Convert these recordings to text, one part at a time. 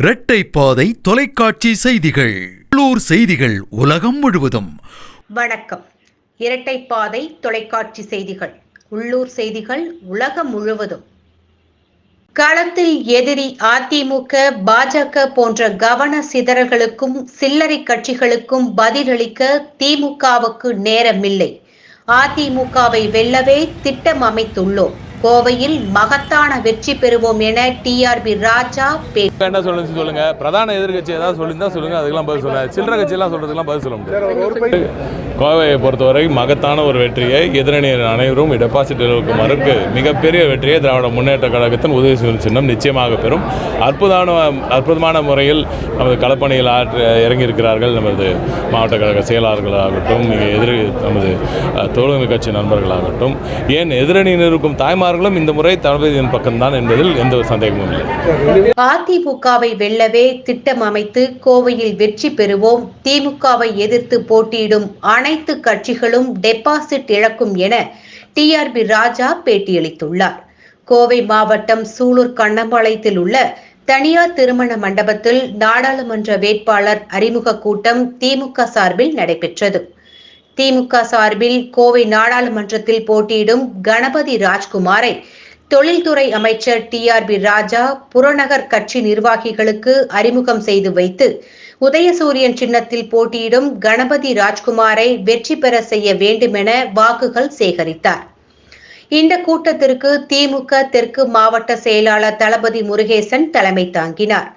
இரட்டை பாதை தொலைக்காட்சி செய்திகள். உள்ளூர் செய்திகள் உலகம் முழுவதும். வணக்கம். இரட்டைப்பாதை தொலைக்காட்சி செய்திகள். உள்ளூர் செய்திகள் உலகம் முழுவதும். களத்தில் எதிரி அதிமுக பாஜக போன்ற கவன சிதறல்களுக்கும் சில்லறை கட்சிகளுக்கும் பதிலளிக்க திமுகவுக்கு நேரமில்லை. அதிமுகவை வெல்லவே திட்டம் அமைத்துள்ளோம். கோவையில் மகத்தான வெற்றி பெறுவோம் என டிஆர்பி ராஜா என்ன சொல்லுங்க சொல்லுங்க. பிரதான எதிர்க்கட்சி ஏதாவது சொல்லியிருந்தா சொல்லுங்க அதுக்கெல்லாம் பதில் சொல்லுங்க சில்லற கட்சியெல்லாம் சொல்றதுக்கெல்லாம் பதில் சொல்ல முடியாது. கோவையை பொறுத்தவரை மகத்தான ஒரு வெற்றியை எதிரணியர் அனைவரும் டெபாசிட் மறுக்கு மிகப்பெரிய வெற்றியை திராவிட முன்னேற்ற கழகத்தின் உதவி செய்யும் சின்னம் நிச்சயமாக பெறும். அற்புதமான அற்புதமான முறையில் நமது களப்பணியில் ஆற்ற இறங்கியிருக்கிறார்கள் நமது மாவட்ட கழக செயலாளர்களாகட்டும் எதிரி நமது தோழமை கட்சி நண்பர்களாகட்டும். ஏன் எதிரணியில் இருக்கும் தாய்மார்களும் இந்த முறை தளபதியின் பக்கம்தான் என்பதில் எந்த ஒரு சந்தேகமும் இல்லை. அதிமுகவை வெல்லவே திட்டம் அமைத்து கோவையில் வெற்றி பெறுவோம் திமுகவை எதிர்த்து போட்டியிடும் அனைத்து கட்சிகளும் டெபாசிட் இழக்கும் என டிஆர்பி ராஜா பேட்டியளித்துள்ளார். கோவை மாவட்டம் சூலூர் கண்ணம்பாளையத்தில் உள்ள தனியார் திருமண மண்டபத்தில் நாடாளுமன்ற வேட்பாளர் அறிமுக கூட்டம் திமுக சார்பில் நடைபெற்றது. திமுக சார்பில் கோவை நாடாளுமன்றத்தில் போட்டியிடும் கணபதி ராஜ்குமாரை தொழில்துறை அமைச்சர் டிஆர்பி ராஜா புறநகர் கட்சி நிர்வாகிகளுக்கு அறிமுகம் செய்து வைத்து உதயசூரியன் சின்னத்தில் போட்டியிடும் கணபதி ராஜ்குமாரை வெற்றி பெற செய்ய வேண்டுமென வாக்குகள் சேகரித்தார். இந்த கூட்டத்திற்கு திமுக தெற்கு மாவட்ட செயலாளர் தளபதி முருகேசன் தலைமை தாங்கினார்.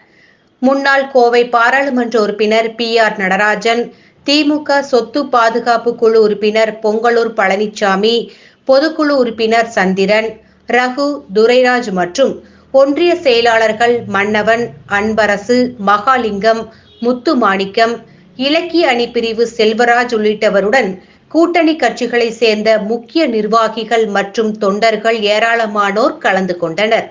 முன்னாள் கோவை பாராளுமன்ற உறுப்பினர் பி ஆர் நடராஜன் திமுக சொத்து பாதுகாப்பு குழு உறுப்பினர் பொங்கலூர் பழனிசாமி பொதுக்குழு உறுப்பினர் சந்திரன் ரகு துரைராஜ் மற்றும் ஒன்றிய செயலாளர்கள் மன்னவன் அன்பரசு மகாலிங்கம் முத்துமாணிக்கம் இலக்கிய அணி பிரிவு செல்வராஜ் உள்ளிட்டவருடன் கூட்டணி கட்சிகளை சேர்ந்த முக்கிய நிர்வாகிகள் மற்றும் தொண்டர்கள் ஏராளமானோர் கலந்து கொண்டனர்.